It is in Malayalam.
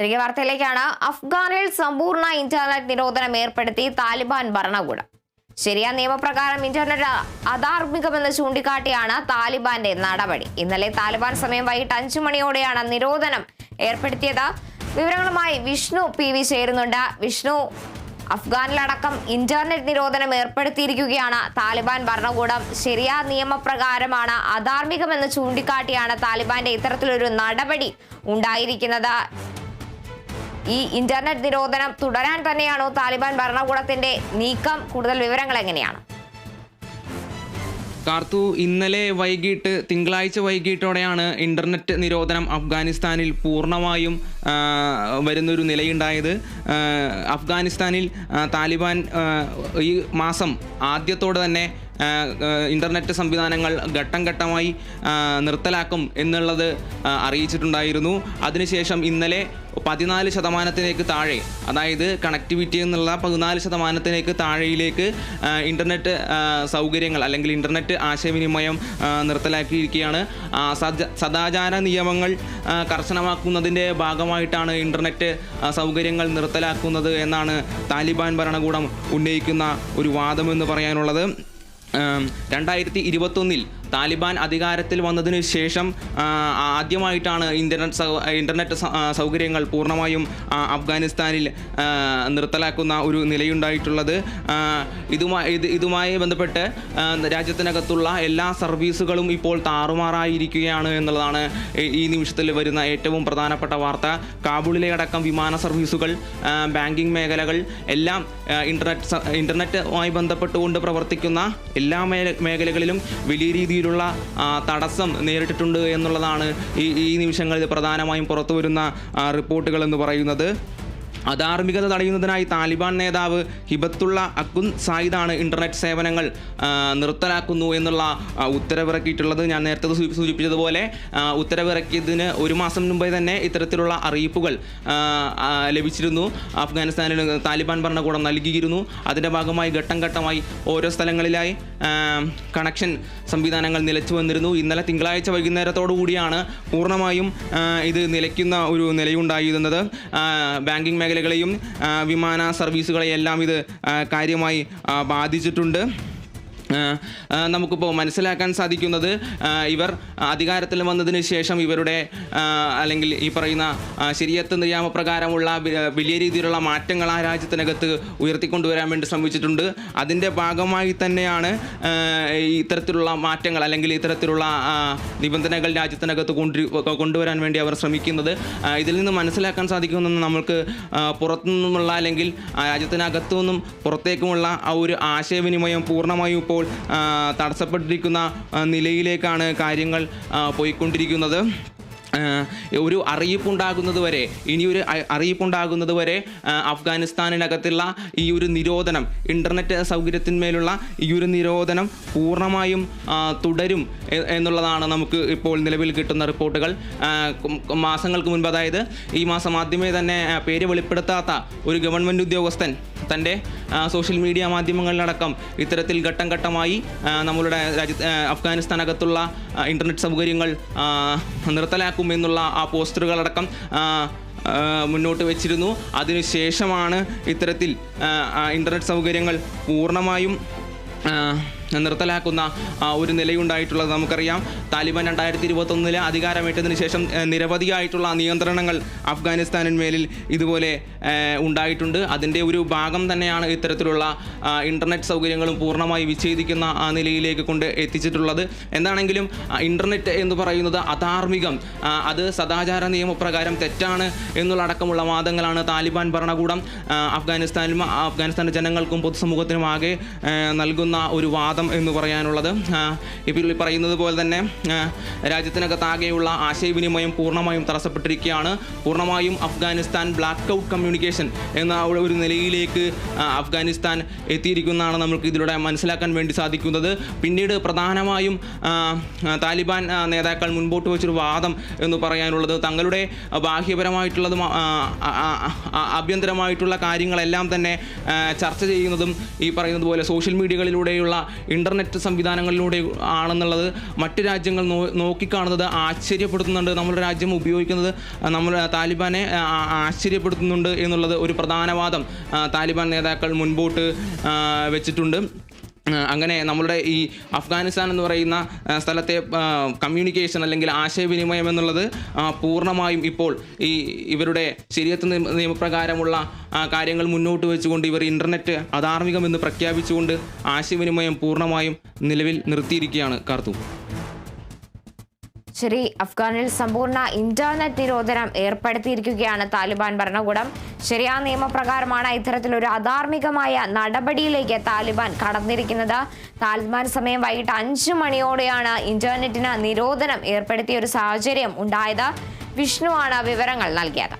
തിരികെ വാർത്തയിലേക്കാണ്. അഫ്ഗാനിൽ സമ്പൂർണ ഇന്റർനെറ്റ് നിരോധനം ഏർപ്പെടുത്തി താലിബാൻ ഭരണകൂടം. ശരിയാ നിയമപ്രകാരം ഇന്റർനെറ്റ് അധാർമികമെന്ന് ചൂണ്ടിക്കാട്ടിയാണ് താലിബാന്റെ നടപടി. ഇന്നലെ താലിബാൻ സമയം വൈകിട്ട് അഞ്ചു മണിയോടെയാണ് നിരോധനം ഏർപ്പെടുത്തിയത്. വിവരങ്ങളുമായി വിഷ്ണു പി വി ചേരുന്നുണ്ട്. വിഷ്ണു അഫ്ഗാനിലടക്കം ഇന്റർനെറ്റ് നിരോധനം ഏർപ്പെടുത്തിയിരിക്കുകയാണ് താലിബാൻ ഭരണകൂടം. ശരിയാ നിയമപ്രകാരമാണ് അധാർമികമെന്ന് ചൂണ്ടിക്കാട്ടിയാണ് താലിബാന്റെ ഇത്തരത്തിലൊരു നടപടി ഉണ്ടായിരിക്കുന്നത്. ഈ ഇന്റർനെറ്റ് നിരോധനം തുടരാൻ തന്നെയാണോ താലിബാൻ ഭരണകൂടത്തിന്റെ നീക്കം? കൂടുതൽ വിവരങ്ങൾ എങ്ങനെയാണ്? കാർത്തു ഇന്നലെ വൈകിട്ട് തിങ്കളാഴ്ച വൈകിട്ടോടെയാണ് ഇന്റർനെറ്റ് നിരോധനം അഫ്ഗാനിസ്ഥാനിൽ പൂർണമായും വരുന്നൊരു നിലയുണ്ടായത്. അഫ്ഗാനിസ്ഥാനിൽ താലിബാൻ ഈ മാസം ആദ്യത്തോടെ തന്നെ ഇന്റർനെറ്റ് സംവിധാനങ്ങൾ ഘട്ടം ഘട്ടമായി നിർത്തലാക്കും എന്നുള്ളത് അറിയിച്ചിട്ടുണ്ടായിരുന്നു. അതിനുശേഷം ഇന്നലെ പതിനാല് ശതമാനത്തിലേക്ക് താഴെ അതായത് കണക്ടിവിറ്റി എന്നുള്ള പതിനാല് ശതമാനത്തിലേക്ക് താഴെയിലേക്ക് ഇന്റർനെറ്റ് സൗകര്യങ്ങൾ അല്ലെങ്കിൽ ഇന്റർനെറ്റ് ആശയവിനിമയം നിർത്തലാക്കിയിരിക്കുകയാണ്. സദാചാര നിയമങ്ങൾ കർശനമാക്കുന്നതിന്റെ ഭാഗമായിട്ടാണ് ഇന്റർനെറ്റ് സൗകര്യങ്ങൾ നിർത്തലാക്കുന്നത് എന്നാണ് താലിബാൻ ഭരണകൂടം ഉന്നയിക്കുന്ന ഒരു വാദമെന്ന് പറയാനുള്ളത്. രണ്ടായിരത്തി ഇരുപത്തൊന്നിൽ താലിബാൻ അധികാരത്തിൽ വന്നതിന് ശേഷം ആദ്യമായിട്ടാണ് ഇന്റർനെറ്റ് ഇന്റർനെറ്റ് സൗകര്യങ്ങൾ പൂർണമായും അഫ്ഗാനിസ്ഥാനിൽ നിർത്തലാക്കുന്ന ഒരു നിലയുണ്ടായിട്ടുള്ളത്. ഇതുമായി ഇത് ഇതുമായി ബന്ധപ്പെട്ട് രാജ്യത്തിനകത്തുള്ള എല്ലാ സർവീസുകളും ഇപ്പോൾ താറുമാറായിരിക്കുകയാണ് എന്നുള്ളതാണ് ഈ- നിമിഷത്തിൽ വരുന്ന ഏറ്റവും പ്രധാനപ്പെട്ട വാർത്ത. കാബൂളിലെ അടക്കം വിമാന സർവീസുകൾ ബാങ്കിംഗ് മേഖലകൾ എല്ലാം ഇന്റർനെറ്റ് ഇന്റർനെറ്റുമായി ബന്ധപ്പെട്ടുകൊണ്ട് പ്രവർത്തിക്കുന്ന എല്ലാ മേഖലകളിലും വലിയ രീതിയിലുള്ള തടസ്സം നേരിട്ടിട്ടുണ്ട് എന്നുള്ളതാണ് ഈ ഈ നിമിഷങ്ങളിൽ പ്രധാനമായും പുറത്തു വരുന്ന റിപ്പോർട്ടുകൾ എന്ന് പറയുന്നത്. അധാർമികത തടയുന്നതിനായി താലിബാൻ നേതാവ് ഹിബത്തുള്ള അക്കുൻ സായിദാണ് ഇന്റർനെറ്റ് സേവനങ്ങൾ നിർത്തലാക്കുന്നു എന്നുള്ള ഉത്തരവിറക്കിയിട്ടുള്ളത് ഞാൻ നേരത്തെ സൂചിപ്പിച്ചതുപോലെ ഉത്തരവിറക്കിയതിന് ഒരു മാസം മുമ്പേ തന്നെ ഇത്തരത്തിലുള്ള അറിയിപ്പുകൾ ലഭിച്ചിരുന്നു. അഫ്ഗാനിസ്ഥാനിൽ താലിബാൻ ഭരണകൂടം നൽകിയിരുന്നു. അതിന്റെ ഭാഗമായി ഘട്ടം ഘട്ടമായി ഓരോ സ്ഥലങ്ങളിലായി കണക്ഷൻ സംവിധാനങ്ങൾ നിലച്ചു വന്നിരുന്നു. ഇന്നലെ തിങ്കളാഴ്ച വൈകുന്നേരത്തോടു കൂടിയാണ് പൂർണമായും ഇത് നിലയ്ക്കുന്ന ഒരു നിലയുണ്ടായിരുന്നത്. ബാങ്കിങ് ബാങ്കിംഗ് മേഖലകളെയും വിമാന സർവീസുകളെയെല്ലാം ഇത് കാര്യമായി ബാധിച്ചിട്ടുണ്ട്. നമുക്കിപ്പോൾ മനസ്സിലാക്കാൻ സാധിക്കുന്നത് ഇവർ അധികാരത്തിൽ വന്നതിന് ശേഷം ഇവരുടെ അല്ലെങ്കിൽ ഈ പറയുന്ന ശരിയത്ത് നിയമപ്രകാരമുള്ള വലിയ രീതിയിലുള്ള മാറ്റങ്ങൾ ആ രാജ്യത്തിനകത്ത് ഉയർത്തിക്കൊണ്ടുവരാൻ വേണ്ടി ശ്രമിച്ചിട്ടുണ്ട്. അതിന്റെ ഭാഗമായി തന്നെയാണ് ഇത്തരത്തിലുള്ള മാറ്റങ്ങൾ അല്ലെങ്കിൽ ഇത്തരത്തിലുള്ള നിബന്ധനകൾ രാജ്യത്തിനകത്ത് കൊണ്ടു കൊണ്ടുവരാൻ വേണ്ടി അവർ ശ്രമിക്കുന്നത്. ഇതിൽ നിന്ന് മനസ്സിലാക്കാൻ സാധിക്കുമെന്ന് നമ്മൾക്ക് പുറത്തുനിന്നുമുള്ള അല്ലെങ്കിൽ രാജ്യത്തിനകത്തു നിന്നും പുറത്തേക്കുമുള്ള ആ ഒരു ആശയവിനിമയം പൂർണമായും ഇപ്പോൾ ആ, തടസ്സപ്പെട്ടിരിക്കുന്ന നിലയിലേക്കാണ് കാര്യങ്ങൾ പോയിക്കൊണ്ടിരിക്കുന്നത്. ഒരു അറിയിപ്പുണ്ടാകുന്നത് വരെ ഇനിയൊരു അറിയിപ്പുണ്ടാകുന്നത് വരെ അഫ്ഗാനിസ്ഥാനിനകത്തുള്ള ഈ ഒരു നിരോധനം ഇന്റർനെറ്റ് സൗകര്യത്തിന്മേലുള്ള ഈ ഒരു നിരോധനം പൂർണമായും തുടരും എന്നുള്ളതാണ് നമുക്ക് ഇപ്പോൾ നിലവിൽ കിട്ടുന്ന റിപ്പോർട്ടുകൾ. മാസങ്ങൾക്ക് മുൻപ് അതായത് ഈ മാസം ആദ്യമേ തന്നെ പേര് വെളിപ്പെടുത്താത്ത ഒരു ഗവൺമെന്റ് ഉദ്യോഗസ്ഥൻ തന്റെ സോഷ്യൽ മീഡിയ മാധ്യമങ്ങളിലടക്കം ഇത്തരത്തിൽ ഘട്ടം ഘട്ടമായി നമ്മളുടെ രാജ്യത്ത് അഫ്ഗാനിസ്ഥാനകത്തുള്ള ഇന്റർനെറ്റ് സൗകര്യങ്ങൾ നിർത്തലാക്കുമെന്നുള്ള ആ പോസ്റ്ററുകളടക്കം മുന്നോട്ട് വെച്ചിരുന്നു. അതിനുശേഷമാണ് ഇത്തരത്തിൽ ഇന്റർനെറ്റ് സൗകര്യങ്ങൾ പൂർണമായും നിർത്തലാക്കുന്ന ഒരു നിലയുണ്ടായിട്ടുള്ളത് നമുക്കറിയാം. താലിബാൻ രണ്ടായിരത്തി ഇരുപത്തൊന്നിൽ അധികാരമേറ്റതിന് ശേഷം നിരവധിയായിട്ടുള്ള നിയന്ത്രണങ്ങൾ അഫ്ഗാനിസ്ഥാനിന്മേലിൽ ഇതുപോലെ ഉണ്ടായിട്ടുണ്ട്. അതിന്റെ ഒരു ഭാഗം തന്നെയാണ് ഇത്തരത്തിലുള്ള ഇന്റർനെറ്റ് സൗകര്യങ്ങളും പൂർണമായി വിച്ഛേദിക്കുന്ന ആ നിലയിലേക്ക് കൊണ്ട് എത്തിച്ചിട്ടുള്ളത്. എന്താണെങ്കിലും ഇന്റർനെറ്റ് എന്ന് പറയുന്നത് അധാർമികം അത് സദാചാര നിയമപ്രകാരം തെറ്റാണ് എന്നുള്ള അടക്കമുള്ള വാദങ്ങളാണ് താലിബാൻ ഭരണകൂടം അഫ്ഗാനിസ്ഥാനിലും അഫ്ഗാനിസ്ഥാൻ ജനങ്ങൾക്കും പൊതുസമൂഹത്തിനും ആകെ നൽകുന്ന ഒരു വാദം. എന്ന് പറയാനുള്ളത്. ഇപ്പോൾ പറയുന്നത് പോലെ തന്നെ രാജ്യത്തിനകത്ത് രാജ്യത്തിനകത്താകെയുള്ള ആശയവിനിമയം പൂർണമായും തടസ്സപ്പെട്ടിരിക്കുകയാണ്. പൂർണമായും അഫ്ഗാനിസ്ഥാൻ ബ്ലാക്ക് ഔട്ട് കമ്മ്യൂണിക്കേഷൻ എന്ന ഒരു- നിലയിലേക്ക് അഫ്ഗാനിസ്ഥാൻ എത്തിയിരിക്കുന്നതാണ് നമുക്ക് ഇതിലൂടെ മനസ്സിലാക്കാൻ വേണ്ടി സാധിക്കുന്നത്. പിന്നീട് പ്രധാനമായും താലിബാൻ നേതാക്കൾ മുൻപോട്ട് വെച്ചൊരു വാദം എന്ന് പറയാനുള്ളത് തങ്ങളുടെ ബാഹ്യപരമായിട്ടുള്ളതും ആഭ്യന്തരമായിട്ടുള്ള കാര്യങ്ങളെല്ലാം തന്നെ ചർച്ച ചെയ്യുന്നതും ഈ പറയുന്നത് പോലെ സോഷ്യൽ മീഡിയകളിലൂടെയുള്ള ഇന്റർനെറ്റ് സംവിധാനങ്ങളിലൂടെ ആണെന്നുള്ളത് മറ്റ് രാജ്യങ്ങൾ നോ നോക്കിക്കാണുന്നത് ആശ്ചര്യപ്പെടുത്തുന്നുണ്ട്. നമ്മുടെ രാജ്യം ഉപയോഗിക്കുന്നത് നമ്മൾ താലിബാനെ ആശ്ചര്യപ്പെടുത്തുന്നുണ്ട് എന്നുള്ളത് ഒരു പ്രധാനവാദം താലിബാൻ നേതാക്കൾ മുൻപോട്ട് വെച്ചിട്ടുണ്ട്. അങ്ങനെ നമ്മളുടെ ഈ അഫ്ഗാനിസ്ഥാൻ എന്ന് പറയുന്ന സ്ഥലത്തെ കമ്മ്യൂണിക്കേഷൻ അല്ലെങ്കിൽ ആശയവിനിമയം എന്നുള്ളത് പൂർണമായും ഇപ്പോൾ ഈ ഇവരുടെ ശരിയത്ത് നിയമപ്രകാരമുള്ള കാര്യങ്ങൾ മുന്നോട്ട് വെച്ചുകൊണ്ട് ഇവർ ഇന്റർനെറ്റ് അധാർമികമെന്ന് പ്രഖ്യാപിച്ചുകൊണ്ട് ആശയവിനിമയം പൂർണമായും നിലവിൽ നിർത്തിയിരിക്കുകയാണ് കാർത്തു. ശരി അഫ്ഗാനിൽ സമ്പൂർണ ഇന്റർനെറ്റ് നിരോധനം ഏർപ്പെടുത്തിയിരിക്കുകയാണ് താലിബാൻ ഭരണകൂടം. ശരിയാ നിയമപ്രകാരമാണ് ഇത്തരത്തിലൊരു അധാർമികമായ നടപടിയിലേക്ക് താലിബാൻ കടന്നിരിക്കുന്നത്. താലിബാൻ സമയം വൈകിട്ട് അഞ്ചു മണിയോടെയാണ് ഇന്റർനെറ്റിന് നിരോധനം ഏർപ്പെടുത്തിയ ഒരു സാഹചര്യം ഉണ്ടായത്. വിഷ്ണുവാണ് വിവരങ്ങൾ നൽകിയത്.